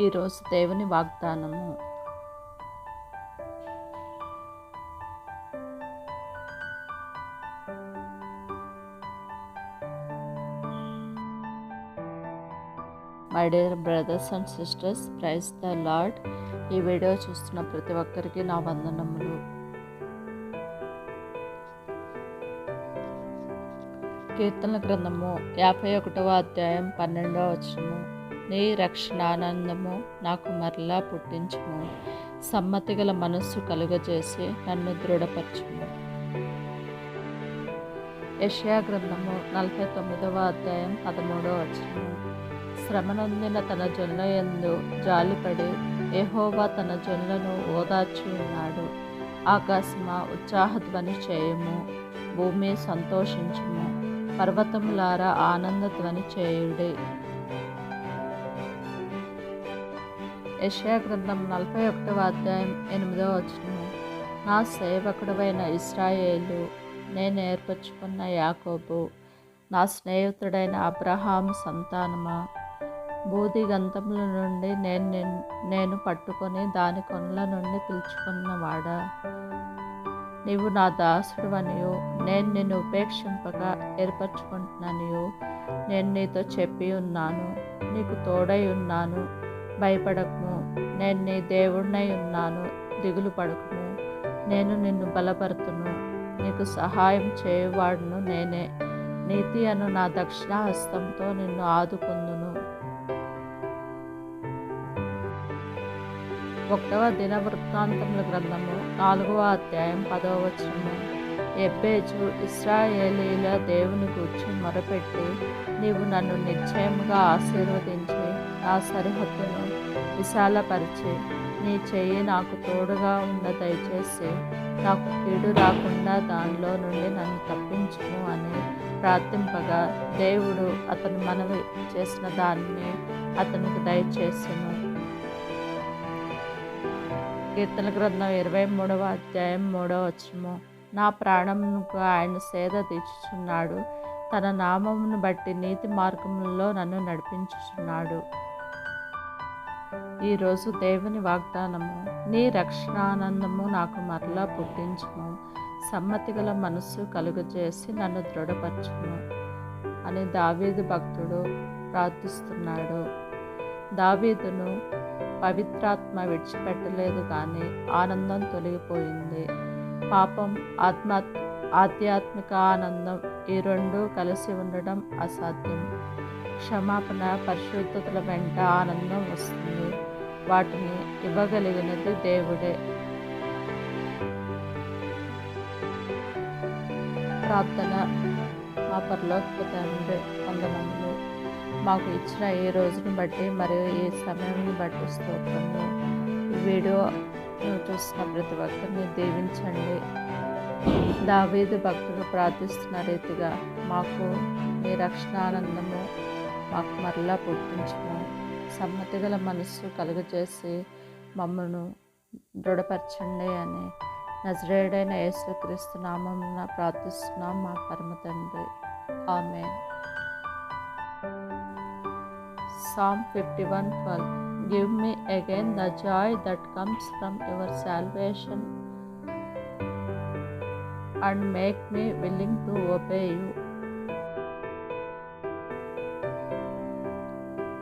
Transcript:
ఈరోజు దేవుని వాగ్దానము. My dear brothers and sisters praise the lord ఈ వీడియో చూస్తున్న ప్రతి ఒక్కరికి నా వందనములు. కీర్తన గ్రంథము యాభై ఒకటవ అధ్యాయం పన్నెండవ వచనము. నీ రక్షణానందము నాకు మరలా పుట్టించుము. సమ్మతి గల మనస్సు కలుగజేసి నన్ను దృఢపరచుము. యషయా గ్రంథము నలభై తొమ్మిదవ అధ్యాయం పదమూడవ వచనము. శ్రమనొందిన తన జొన్న ఎందు జాలిపడి ఏహోవా తన జొన్నను ఓదార్చి ఉన్నాడు. ఆకాశమా ఉత్సాహధ్వని చేయము భూమి సంతోషించుము. పర్వతములారా ఆనందధ్వని చేయుడి. యశయా గ్రంథం నలభై ఒకటవ అధ్యాయం ఎనిమిదవ వచనము. నా సేవకుడవైన ఇస్రాయేలు నేను ఏర్పరచుకున్న యాకోబు నా స్నేహితుడైన అబ్రహాం సంతానమా? బూది గంధముల నుండి నేను నిన్- నేను పట్టుకొని దాని కొనల నుండి పిలుచుకున్నవాడా నీవు నా దాసుడు అనియు నేను నిన్ను ఉపేక్షింపగా ఏర్పరచుకుంటున్నాను నేను నీతో చెప్పి ఉన్నాను నీకు తోడై ఉన్నాను. భయపడకము. నేను నీ దేవుడినై ఉన్నాను. దిగులు పడకము. నేను నిన్ను బలపరుతును. నీకు సహాయం చేయవాడును నేనే. నీతి అను నా దక్షిణ హస్తంతో నిన్ను ఆదుకుందును. ఒకటవ దిన వృత్తాంతముల గ్రంథము నాలుగవ అధ్యాయం పదవ వచనము. ఎబ్బేజు ఇస్రాయేలీల దేవుని గూర్చి మొరపెట్టి నీవు నన్ను నిశ్చయముగా ఆశీర్వదించే. నా సరిహద్దును విశాలపరిచి. నీ చెయ్యి నాకు తోడుగా ఉన్న దయచేసి. నాకు కీడు రాకుండా దానిలో నుండి నన్ను తప్పించుము అని ప్రార్థింపగా దేవుడు అతను మనవి చేసిన దాన్ని అతనికి దయచేసును. కీర్తన గ్రంథం ఇరవై మూడవ అధ్యాయం మూడవ వచ్చము నా ప్రాణమునకు ఆయన సేద తీర్చుచున్నాడు. తన నామమును బట్టి నీతి మార్గములలో నన్ను నడిపించుచున్నాడు. ఈరోజు దేవుని వాగ్దానము నీ రక్షణానందము నాకు మరలా పుట్టించుము. సమ్మతి గల మనస్సు కలుగజేసి నన్ను దృఢపరచుము అని దావీదు భక్తుడు ప్రార్థిస్తున్నాడు. దావీదును పవిత్రాత్మ విడిచిపెట్టలేదు కానీ ఆనందం తొలగిపోయింది. పాపం ఆత్మ ఆధ్యాత్మిక ఆనందం ఈ రెండు కలిసి ఉండడం అసాధ్యం. క్షమాపణ పరిశుద్ధతల వెంట ఆనందం వస్తుంది. వాటిని ఇవ్వగలిగినది దేవుడే. ప్రార్థన మా పరలోకి తండ్రి వందనములు మాకు ఇచ్చిన ఈ రోజుని బట్టి మరియు ఈ సమయాన్ని బట్టి స్తోత్రము. ఈ వీడియో చూస్తున్న ప్రతి ఒక్కరిని దీవించండి. దావేది భక్తులు ప్రార్థిస్తున్న రీతిగా మాకు మీ రక్షణానందము మాకు మరలా పుట్టించుము సమ్మతి గల మనస్సు కలుగజేసి మమ్మను దృఢపరచండి అని నజరేడైన యేసుక్రీస్తు నామం ప్రార్థిస్తున్నాం మా పరమ తండ్రి. ఆమె psalm fifty one twelve. Give me again the joy that comes from your salvation and make me willing to obey you.